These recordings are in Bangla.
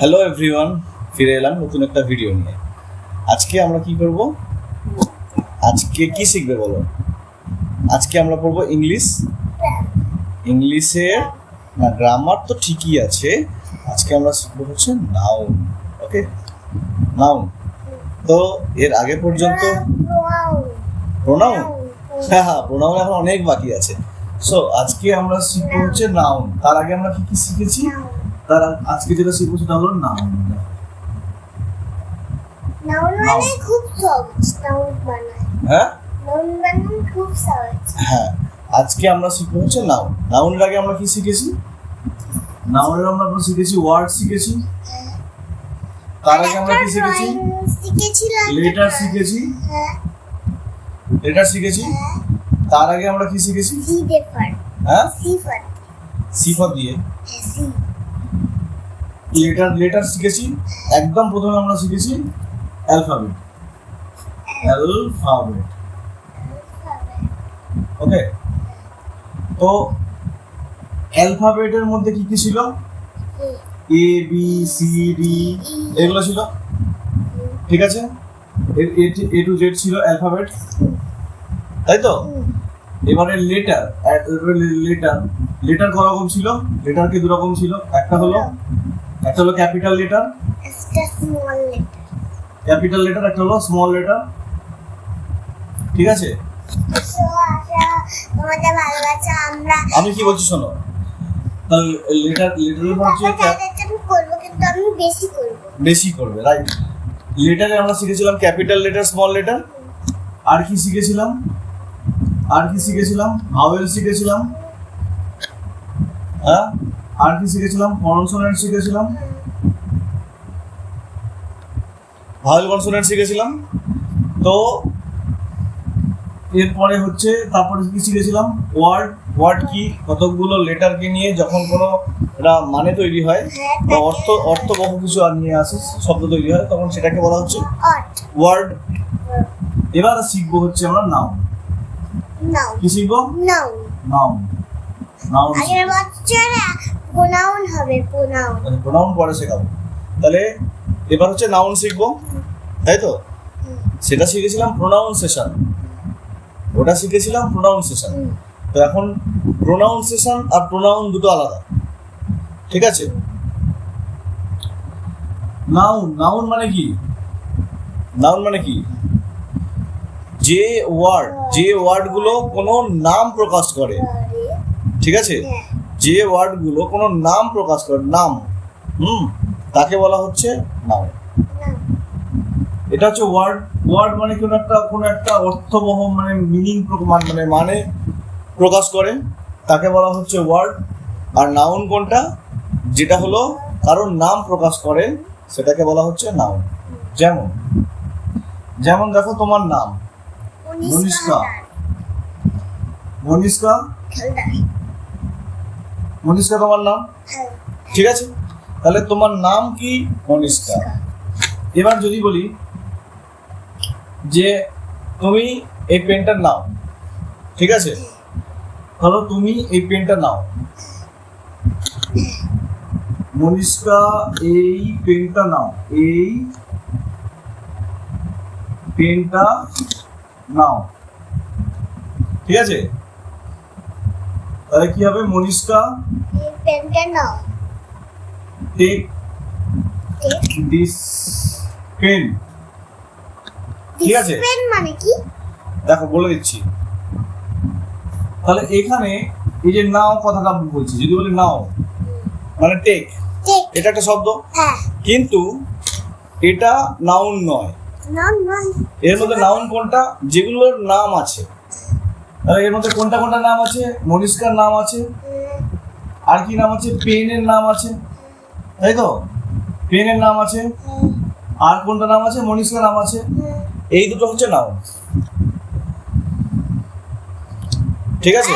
হ্যালো এভরিওয়ান ফিরে এলাম নতুন একটা ভিডিও নিয়ে। আজকে আমরা কি করব? আজকে কি শিখবে বলো? আজকে আমরা পড়ব ইংলিশ। ইংলিশের, না গ্রামার তো ঠিকই আছে। আজকে আমরা শিখব হচ্ছে নাউন ওকে নাউন তো এর আগে পর্যন্ত প্রোনাউন হ্যাঁ হ্যাঁ প্রোনাউন এখন অনেক বাকি আছে। সো আজকে আমরা শিখব হচ্ছে নাউন তার আগে আমরা কি কি শিখেছি? তার আজকে যেটা শিখব সেটা হলো নাউন নাউন মানে খুব সহজ নাউন বানায় হ্যাঁ? নাউন বানানো খুব সহজ। হ্যাঁ আজকে আমরা শিখব হচ্ছে নাউন নাউনের আগে আমরা কি শিখেছি? নাউনের আমরা আমরা শিখেছি ওয়ার্ড শিখেছি। তার আগে আমরা কি শিখেছি? লেটার শিখেছি। হ্যাঁ। লেটার শিখেছি। হ্যাঁ। তার আগে আমরা কি শিখেছি? হ্যাঁ? সি ফর দিয়ে। হ্যাঁ লেটার লেটার শিখেছি। একদম প্রথমে আমরা শিখেছি অ্যালফাবেট। অ্যালফাবেট। ওকে? তো অ্যালফাবেটের মধ্যে কি কি ছিল? এ বি সি ডি এগুলো ছিল? ঠিক আছে? এ টু জেড ছিল অ্যালফাবেট। তাই তো? এবারে লেটার লেটার। লেটার ক রকম ছিল? লেটার কি দু রকম ছিল? একটা হলো একটা হলো ক্যাপিটাল লেটার একটা স্মল লেটার ক্যাপিটাল লেটার একটা হলো স্মল লেটার ঠিক আছে? আমি কি বলছি শোনো? তাহলে লেটার লেটারের পর হচ্ছে কিন্তু আমি বেশি করব। বেশি করবে রাইট লেটারে আমরা শিখেছিলাম ক্যাপিটাল লেটার স্মল লেটার আর কি শিখেছিলাম? আর কি শিখেছিলাম? ভাওয়েল শিখেছিলাম। হ্যাঁ? আর কি শিখেছিলাম? কনসোনেন্ট শিখেছিলাম। ভাওয়েল কনসোনেন্ট শিখেছিলাম। তো এরপরে হচ্ছে তারপরে কি শিখেছিলাম? ওয়ার্ড ওয়ার্ড কি? কতগুলো লেটারকে নিয়ে যখন কোনো একটা মানে তৈরি হয় বা অর্থ অর্থ অর্থবহ কিছু আর নিয়ে আসে শব্দ তৈরি হয় তখন সেটাকে বলা হচ্ছে ওয়ার্ড এবার শিখব হচ্ছে আমরা নাও কি শিখব? নাও আগের বছরে প্রোনাউন হবে প্রোনাউন প্রোনাউন পরে শেখাবো। তাহলে এবার হচ্ছে নাউন শিখব তাই তো? সেটা শিখেছিলাম প্রোনাউন্সেশন ওটা শিখেছিলাম প্রোনাউন্সেশন তো এখন প্রোনাউন্সেশন আর প্রোনাউন দুটো আলাদা। ঠিক আছে? নাউন নাউন মানে কি? নাউন মানে কি? যে ওয়ার্ড যে ওয়ার্ডগুলো কোনো নাম প্রকাশ করে। ঠিক আছে? হ্যাঁ। যে ওয়ার্ডগুলো কোনো নাম প্রকাশ করে নাম হুম তাকে বলা হচ্ছে নাউন এটা হচ্ছে ওয়ার্ড ওয়ার্ড মানে কোনো একটা কোনো একটা অর্থবহ মানে মিনিং মানে মানে প্রকাশ করে তাকে বলা হচ্ছে ওয়ার্ড। আর নাউন কোনটা? যেটা হলো কারোর নাম প্রকাশ করে সেটাকে বলা হচ্ছে নাউন যেমন যেমন দেখো তোমার নাম। মনীষকা। মনীষকা মনীষকা তোমার নাম? ঠিক আছে? তাহলে তোমার নাম কি? মনীষকা এবার যদি বলি যে তুমি এই পেনটা নাও ঠিক আছে? ধরো তুমি এই পেনটা নাও। মনীষকা এই পেনটা নাও। এই পেনটা নাও। ঠিক আছে? তাহলে কি হবে? মনীষকা? টেক দিস পেন ঠিক আছে। পেন মানে কি? দেখো বলে দিচ্ছি। তাহলে এখানে এই যে নাও কথাটা বলছি যদি বলি নাও মানে টেক। এটা একটা শব্দ? হ্যাঁ। কিন্তু এটা নাউন নয়। নয়। এর মধ্যে নাউন কোনটা? যেগুলোর নাম আছে। তাহলে এর মধ্যে কোনটা কোনটা নাম আছে? মনীষকার নাম আছে। আর কি নাম আছে? পেনের নাম আছে। তাই তো? পেনের নাম আছে। আর কোনটা নাম আছে? মনীষকার নাম আছে। এই দুটো হচ্ছে নাউন ঠিক আছে?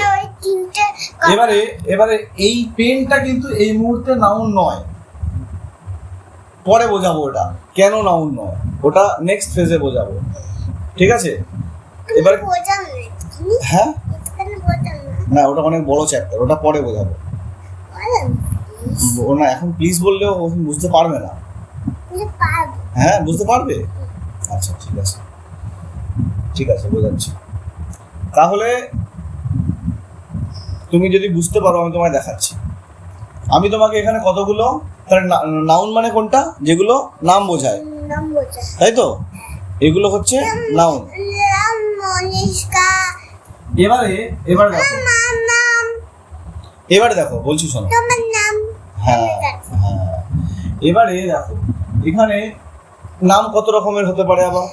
এবারে এবারে এই পেনটা কিন্তু এই মুহূর্তে নাউন নয়। পরে বোঝাবো ওটা। কেন নাউন নয়? ওটা নেক্সট ফেজে বোঝাবো। ঠিক আছে? এবার হ্যাঁ? না। ওটা অনেক বড় চ্যাপ্টার ওটা পরে বোঝাবো। ও না এখন প্লিজ বললেও ও বুঝতে পারবে না। হ্যাঁ বুঝতে পারবে? আচ্ছা ঠিক আছে। ঠিক আছে বোঝাচ্ছি। তাহলে তুমি যদি বুঝতে পারো আমি তোমায় দেখাচ্ছি। আমি তোমাকে এখানে কতগুলো তাহলে নাউন মানে কোনটা? যেগুলো নাম বোঝায়। তাই তো? এগুলো হচ্ছে নাউন এবারে এবার দেখো। এবারে দেখো বলছি শোনো। তোমার নাম? হ্যাঁ হ্যাঁ। এবারে দেখো এখানে নাম কত রকমের হতে পারে আবার?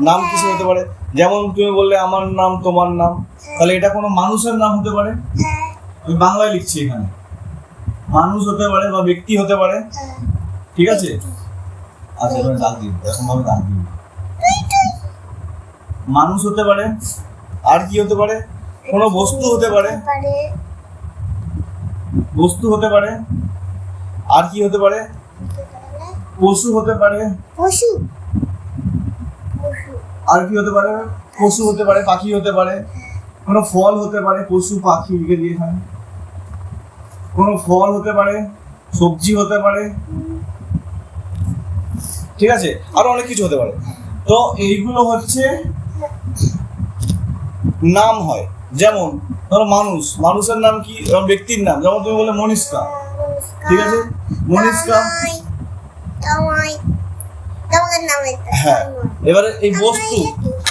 নাম কিছু হতে পারে। যেমন তুমি বললে আমার নাম তোমার নাম। তাহলে এটা কোনো মানুষের নাম হতে পারে? হ্যাঁ। আমি বাংলায় লিখছি এখানে। মানুষ হতে পারে বা ব্যক্তি হতে পারে। হ্যাঁ। ঠিক আছে? আচ্ছা এবার দাগ দিন এরকম ভাবে দাগ দিন মানুষ হতে পারে? আর কি হতে পারে? কোনো বস্তু হতে পারে। বস্তু হতে পারে। আর কি হতে পারে। পশু হতে পারে। পশু। পশু। আর কি হতে পারে? পশু হতে পারে পাখি হতে পারে। কোনো ফল হতে পারে পশু পাখি লিখে দিয়ে এখানে। কোনো ফল হতে পারে সবজি হতে পারে। ঠিক আছে? আরও অনেক কিছু হতে পারে। তো এইগুলো হচ্ছে নাম হয়। যেমন ধরো মানুষ। মানুষের নাম কি? ব্যক্তির নাম। যেমন তুমি বলে মনিষ্কা। ঠিক আছে? মনিষ্কা? হ্যাঁ। এবারে এই বস্তু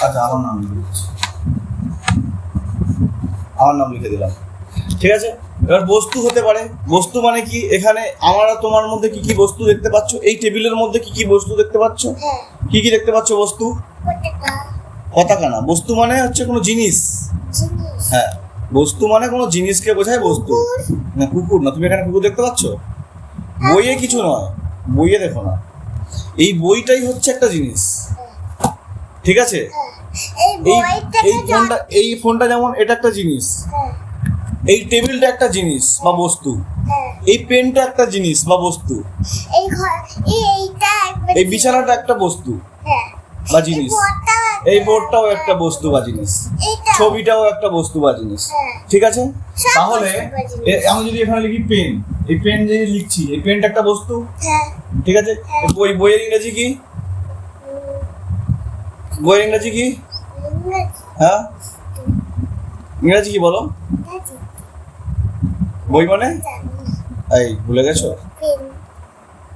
আচ্ছা আমার নাম লিখে আমার নাম লিখে দিলাম। ঠিক আছে? এবার বস্তু হতে পারে। বস্তু মানে কি? এখানে আমরা তোমার মধ্যে কি কি বস্তু দেখতে পাচ্ছ? এই টেবিলের মধ্যে কি কি বস্তু দেখতে পাচ্ছ? হ্যাঁ। কি কি দেখতে পাচ্ছ বস্তু? পতাকা না বস্তু মানে হচ্ছে কোনো জিনিস। হ্যাঁ বস্তু মানে কোনো জিনিসকে বোঝায় বস্তু। না কুকুর না তুমি এখানে কুকুর দেখতে পাচ্ছ? বইয়ে কিছু নয় বইয়ে দেখো না। এই বইটাই হচ্ছে একটা জিনিস। ঠিক আছে? এই এই ফোনটা এই ফোনটা যেমন এটা একটা জিনিস হ্যাঁ। এই টেবিলটা একটা জিনিস বা বস্তু। হ্যাঁ। এই পেনটা একটা জিনিস বা বস্তু। এই ঘর এই এইটা এই বিছানাটা একটা বস্তু। হ্যাঁ। বা জিনিস। এই বোর্ডটাও একটা- বস্তু বা জিনিস ছবিটাও একটা বস্তু বা জিনিস। হ্যাঁ। ঠিক আছে? তাহলে আমি যদি এখানে লিখি পেন এই পেন যে লিখছি এই পেনটা একটা বস্তু? হ্যাঁ। ঠিক আছে? এই বই বইয়ের ইংরেজি কি? বইয়ের ইংরেজি কি? হ্যাঁ? ইংরেজি কি বলো? বই মানে? এই ভুলে গেছো?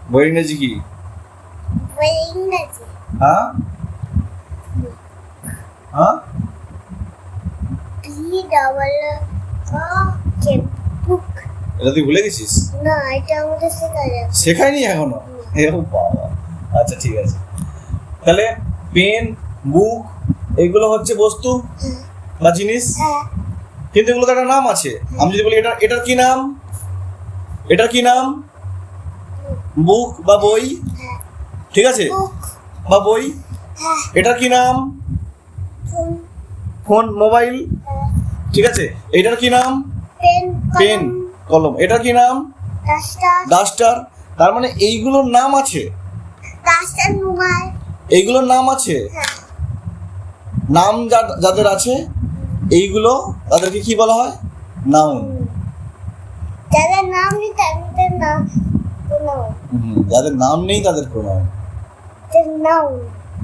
বইয়ের ইংরেজি কি? বই ইংরেজি। হ্যাঁ? হ্যাঁ? বি ডাবল ও বুক এটা তুই ভুলে গেছিস? না এটা আমাদের শেখা শেখায়নি এখনও? এ বাবা। আচ্ছা ঠিক আছে। তাহলে পেন বুক এগুলো হচ্ছে বস্তু বা জিনিস? হ্যাঁ। কিন্তু এগুলো একটা নাম আছে। আমি যদি বলি এটা এটার কি নাম? এটার কি নাম? বুক বা বই? হ্যাঁ। ঠিক আছে? বা বই? হ্যাঁ। এটার কি নাম? Phone mobile? ঠিক আছে। এটার কি নাম? পেন কলম। এটার কি নাম? ডাস্টার। তার মানে এইগুলোর নাম আছে? এইগুলোর নাম আছে? হ্যাঁ। নাম যাদের আছে এইগুলো তাদেরকে কি বলা হয়? নাউন। যাদের নাম নেই তাদের নাম যাদের নাম নেই তাদের তাদের নাম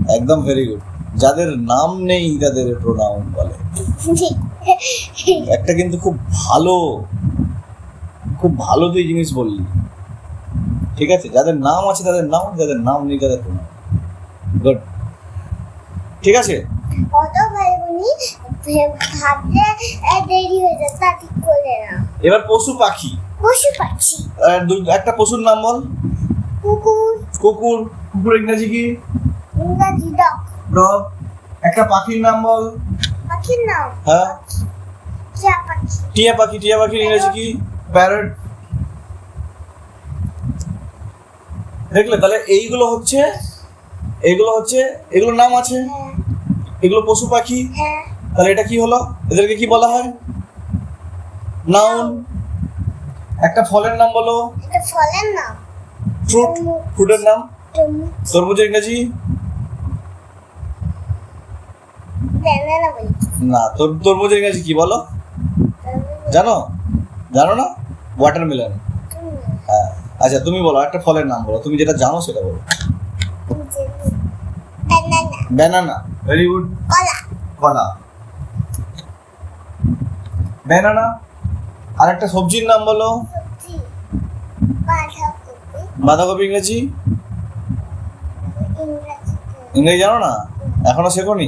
একদম ভেরি গুড যাদের নাম নেই তাদের প্রোনাউন বলে। একটা কিন্তু খুব ভালো খুব ভালো তুই জিনিস বললি। ঠিক আছে? যাদের নাম আছে তাদের নাম যাদের নাম নেই তাদের প্রোনাউন গুড ঠিক আছে? এবার পশু পাখি। পশু পাখি। একটা পশুর নাম বল। কুকুর। কুকুর। কুকুর ইংরাজি কি? ইংরাজি ডগ ডগ একটা পাখির নাম বল। পাখির নাম? হ্যাঁ। টিয়া পাখি। টিয়া পাখি টিয়া পাখির ইংরেজি কি? প্যারট দেখলে তাহলে এইগুলো হচ্ছে এইগুলো হচ্ছে এগুলোর নাম আছে? হ্যাঁ। এগুলো পশু পাখি? হ্যাঁ। তাহলে এটা কি হলো? এদেরকে কি বলা হয়? নাউন একটা ফলের নাম বলো। ফলের নাম। ফ্রুট ফ্রুটের নাম? তরমুজের ইংরেজি জানে না তোর তরমুজের ইংরেজি কি বলো? জানো? জানো না? ওয়াটারমেলন তুমি আচ্ছা তুমি বলো একটা ফলের নাম বলো। তুমি যেটা জানো সেটা বলো। ব্যানানা ভেরি গুড কলা। ব্যানানা আর একটা সবজির নাম বলো। বাঁধাকপি। ইংরেজি? ইংরেজি জানো না? এখনও শেখোনি?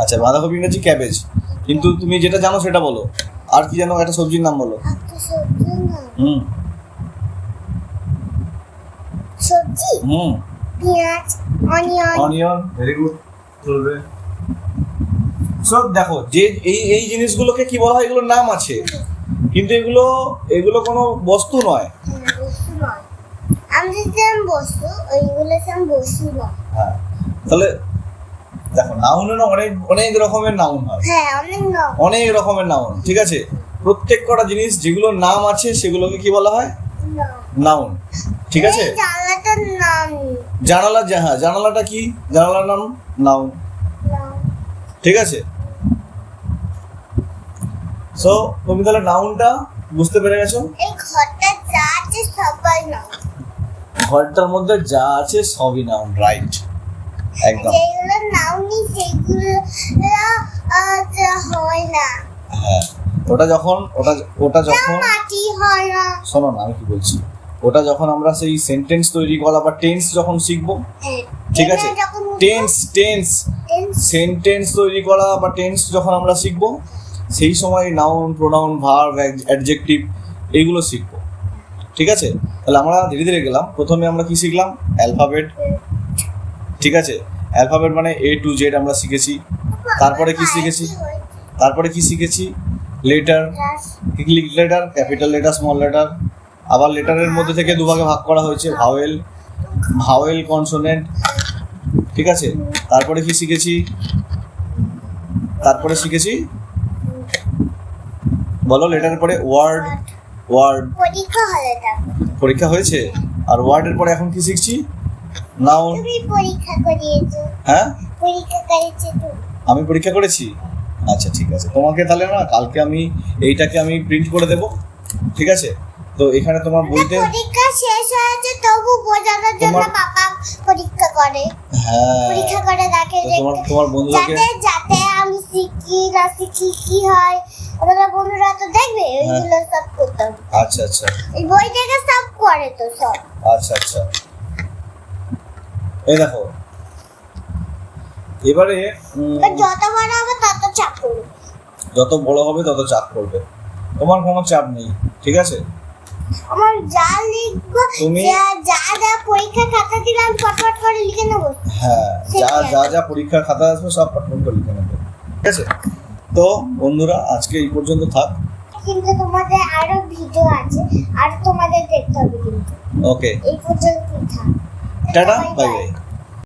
আচ্ছা বাঁধাকপি ইংরেজি ক্যাবেজ কিন্তু তুমি যেটা জানো সেটা বলো। আর কি জানো? একটা সবজির নাম বলো। হুম। সবজি? হুম। পেঁয়াজ অনিয়ন। অনিয়ন ভেরি গুড চলবে। সো দেখো যে এই এই জিনিসগুলোকে কি বলা হয়? এগুলোর নাম আছে। কিন্তু এগুলো এগুলো কোনো বস্তু নয়। হ্যাঁ, বস্তু নয়। আমাদের বস্তু ওইগুলো বস্তু নয়। হ্যাঁ। তাহলে দেখো নাউনেরও অনেক অনেক রকমের নাউন হয়। হ্যাঁ অনেক রকমের নাউন ঠিক আছে? প্রত্যেক কটা জিনিস যেগুলোর নাম আছে সেগুলোকে কি বলা হয়? নাউন ঠিক আছে? নাম। জানালা হ্যাঁ জানালাটা কি? জানালার নাম নাউন ঠিক আছে? সো তুমি তাহলে নাউনটা বুঝতে পেরে গেছো? এই ঘরটা যা আছে সবাই নাম ঘরটার মধ্যে যা আছে সবই নাউন রাইট একদম। যেগুলো নাম নেই সেগুলো হয় না। হ্যাঁ ওটা যখন ওটা ওটা যখন মাটি হয় না। শোনো না আমি কি বলছি? ওটা যখন আমরা সেই সেন্টেন্স তৈরি করা বা টেন্স যখন শিখব হ্যাঁ, ঠিক আছে? টেন্স টেন্স সেন্টেন্স তৈরি করা বা টেন্স যখন আমরা শিখব সেই সময় নাউন প্রোনাউন ভার্ব অ্যাডজেক্টিভ এইগুলো শিখব। ঠিক আছে? তাহলে আমরা ধীরে ধীরে গেলাম। প্রথমে আমরা কি শিখলাম? অ্যালফাবেট ঠিক আছে? অ্যালফাবেট মানে এ টু জেড আমরা শিখেছি। তারপরে কি শিখেছি? তারপরে কি শিখেছি? Letter letter capital letter small letter আবার লেটারের মধ্যে থেকে দুভাগে ভাগ করা হয়েছে ভাওয়েল ভাওয়েল কনসোনেন্ট ঠিক আছে? তারপরে কি শিখেছি? তারপরে শিখেছি? বলো লেটার পরে ওয়ার্ড ওয়ার্ড পরীক্ষা পরীক্ষা হয়েছে? আর ওয়ার্ডের পরে এখন কি শিখছি? নাউন তুমি পরীক্ষা করিয়েছো। হ্যাঁ? পরীক্ষা করেছে আমি পরীক্ষা করেছি? আচ্ছা ঠিক আছে। তোমাকে তাহলে না কালকে আমি এইটাকে আমি প্রিন্ট করে দেব। ঠিক আছে? তো এখানে তোমার বইতে পরীক্ষা শেষ হয়েছে তবু বোঝানোর জন্য বাবা পরীক্ষা করে। হ্যাঁ। পরীক্ষা করে দেখে যে তোমার তোমার বন্ধুদেরকে যাতে যাতে আমি শিখি না শিখি কি হয়। ওরা বন্ধুরা তো দেখবে হ্যাঁ। ওইগুলো সব করতে আচ্ছা আচ্ছা। এই বই থেকে সব করে তো সব। আচ্ছা আচ্ছা। এই দেখো। এবারে যত বড় হবে তত চাপ করবে যত বড় হবে তত চাপ পড়বে। তোমার কোনো চাপ নেই ঠিক আছে? আমার যা লিখব তুমি- যা যা পরীক্ষা খাতা দিলাম ফটফট করে লিখে নেব। হ্যাঁ যা যা যা পরীক্ষার খাতা আসবে সব পাঠন করে লিখে নেবে। ঠিক আছে? তো বন্ধুরা আজকে এই পর্যন্ত থাক। কিন্তু তোমাদের আরও ভিডিও আছে আর তোমাদের দেখতে হবে কিন্তু। ওকে এই পর্যন্তই থাক। Tata bye bye